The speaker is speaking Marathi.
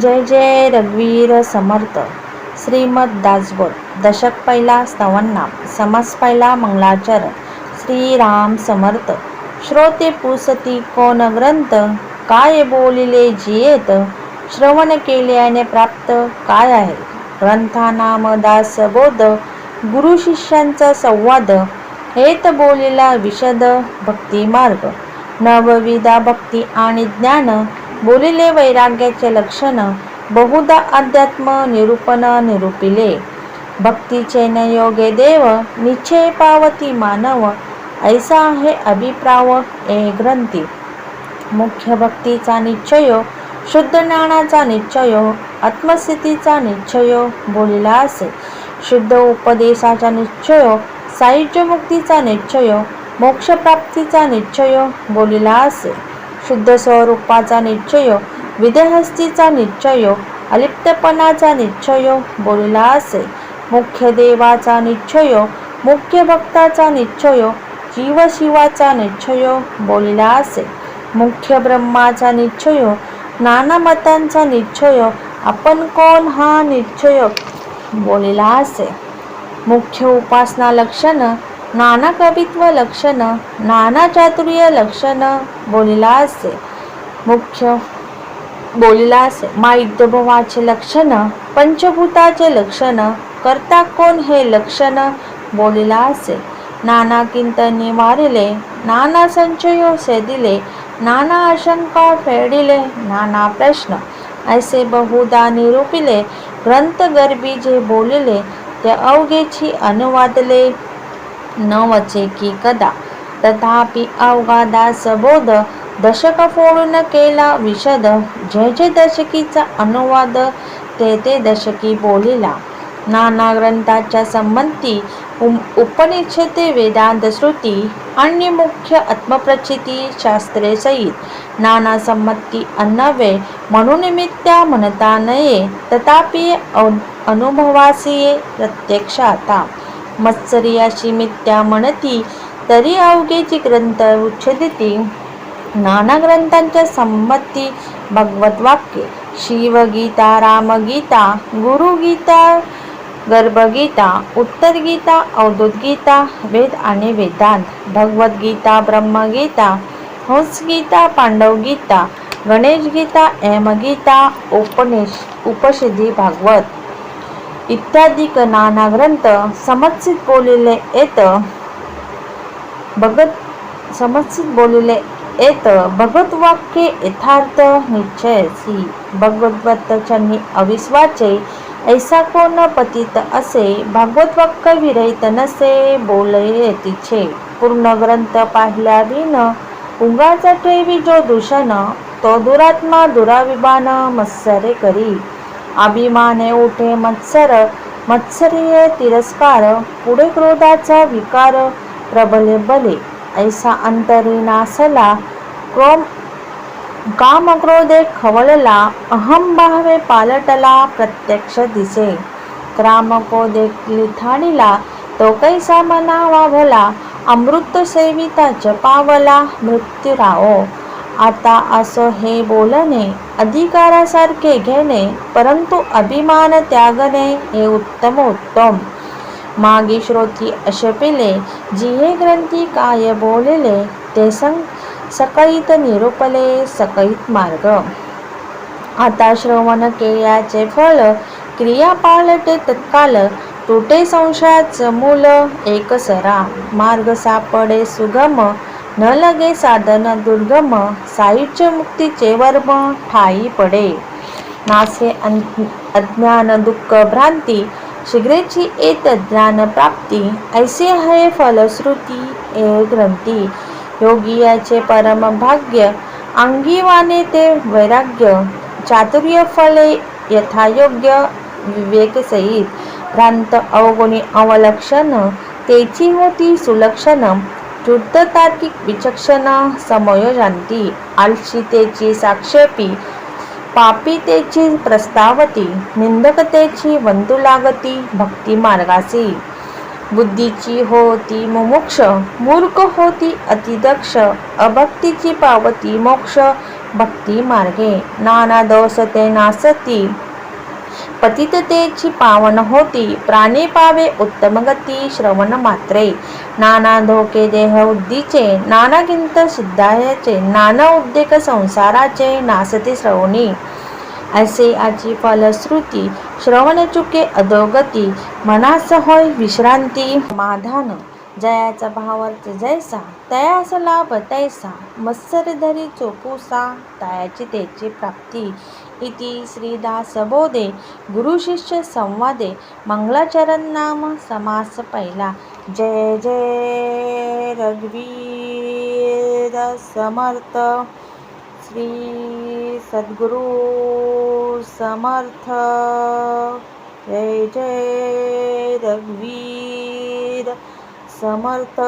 जय जय रघुवीर समर्थ. श्रीमद दासबोध. दशक पहिला स्तवननाम समास पहिला मंगलाचरण. श्रीराम समर्थ. श्रोते पुसती कोण ग्रंथ? काय बोलिले जियेत? श्रवण केल्याने प्राप्त काय आहे? ग्रंथानाम दासबोध. गुरु शिष्यांचा संवाद. हेत बोलिला विशद भक्तिमार्ग. नवविदा नवविधा भक्ती आणि ज्ञान. बोलिले वैराग्याचे लक्षण बहुधा अध्यात्म निरूपण निरूपिले. भक्तीचे न योगे देव निश्चय पावती मानव ऐसा आहे अभिप्राव ए ग्रंथी. मुख्य भक्तीचा निश्चय शुद्ध ज्ञानाचा निश्चय आत्मस्थितीचा निश्चय बोलिला असे. शुद्ध उपदेशाचा निश्चय साहित्य मुक्तीचा निश्चय मोक्षप्राप्तीचा निश्चय बोलिला असे. शुद्ध स्वरूपाचा निश्चय विदेहस्तीचा निश्चय अलिप्तपणाचा निश्चय बोलिला असे. मुख्य देवाचा निश्चय मुख्य भक्ताचा निश्चय जीवशिवाचा निश्चय बोलिला असे. मुख्य ब्रह्माचा निश्चय नाना मतांचा निश्चय आपण कोण हा निश्चय बोलला असे. मुख्य उपासना लक्षण नाना कवित्व लक्षण नाना चातुर्य लक्षण बोलिला असे मुख्य बोलिला असे मायुद्धभवाचे लक्षण पंचभूताचे लक्षण करता कोण हे लक्षण बोलिला असे नाना किंतनी वारिले नाना संचयो सेदिले नाना आशंका फेडिले नाना प्रश्न. ऐसे बहुदा निरूपिले ग्रंथ गर्भी जे बोलिले ते अवघेची अनुवादले न वचे की कदा? तथापि अवगादा सबोध दशक फोडून केला विशद जय जय दशकीचा अनुवाद ते ते दशकी बोलिला. नाना ग्रंथाच्या संबंधी उपनिषदे वेदांत श्रुती आणि मुख्य आत्मप्रचिती शास्त्रे सहित. नाना संमती अन्नवे म्हणून निमित्त्या म्हणता नये. तथापि अन- अनुभवासी प्रत्यक्ष आता मत्सर्याशी मिथ्या म्हणती तरी अवघेची ग्रंथ उच्छेदिती. नाना ग्रंथांच्या संमती भगवत वाक्य शिवगीता रामगीता गुरुगीता गर्भगीता उत्तर गीता अवधूत गीता वेद आणि वेदांत भगवद्गीता ब्रह्मगीता हंसगीता पांडवगीता गणेशगीता एमगीता उपनिष उपनिषदी भागवत. इत्यादी नाना ग्रंथ समर्थित बोलिले येत भगत समर्थित बोलिले येत भगत वाक्य यथार्थ निश्चयसी. भगवत अविश्वाचे ऐसा कोण पतित असे? भागवत वाक्य विरहित नसे बोलये तिचे. पूर्ण ग्रंथ पाहिल्या विन उगाचा ठेवी जो दूषण तो दुरात्मा दुराविमान मत्सरे करी. अभिमाने उठे मत्सर मत्सरीय तिरस्कार पुढे क्रोधाचा विकार प्रबले बले. ऐसा अंतरी नासला क्रोम काम क्रोधे खवळला अहंभावे पालटला प्रत्यक्ष दिसे. क्राम क्रोधे लिथाणीला तो कैसा मनावा भला अमृत सेविता जपावला मृत्यूराओ. आता असं हे बोलणे अधिकारासारखे घेणे परंतु अभिमान त्यागणे हे उत्तम उत्तम मागे श्रोती अशपिले जिहे ग्रंथी काय बोलले ते सं सकळीत निरूपले सकळीत मार्ग. आता श्रवण केल्याचे फळ क्रिया पाळटे तत्काल तुटे संशयाचं मूल एकसरा मार्ग सापडे सुगम न लगे साधन दुर्गम साहित्य मुक्तीचे वर्म ठाई पडे. नासे अज्ञान दुःख भ्रांती शीघ्रेची येत ज्ञान प्राप्ती ऐसे हय फलश्रुती ए ग्रंथी. योगियाचे परम भाग्य अंगीवाने ते वैराग्य चातुर्य फले यथायोग्य विवेक सहित. भ्रांत अवगुणी अवलक्षण तेची होती सुलक्षण शुद्ध तार्किक विचक्षण समयोजांती आलशितेची साक्षेपी पापितेची प्रस्तावती निंदकतेची वंतुलागती भक्ती मार्गासी. बुद्धीची होती मुमुक्ष मूर्ख होती अतिदक्ष अभक्तीची पावती मोक्ष भक्ती मार्गे. नाना दोष ते नासती पतिततेची पावन होती. प्राणी पावे उत्तम गती श्रवण मात्रे. नाना धोके देह उद्दीचे नाना किंत सिद्धायचे नाना उद्देक संसाराचे नासते श्रवणी. असे आची फलश्रुती श्रवण चुके अधोगती मनास होय विश्रांती समाधान. जयाचा भावार्थ जैसा तयास लाभ तैसा. मत्सर धरी चोपूसा तयाची तेची प्राप्ती. इति श्रीदासबोधे गुरुशिष्यसंवादे संवादे समास पहिला. जय जय रघुवीर समर्थ. श्री सद्गुरु समर्थ. जय जय रघुवीर समर्थ.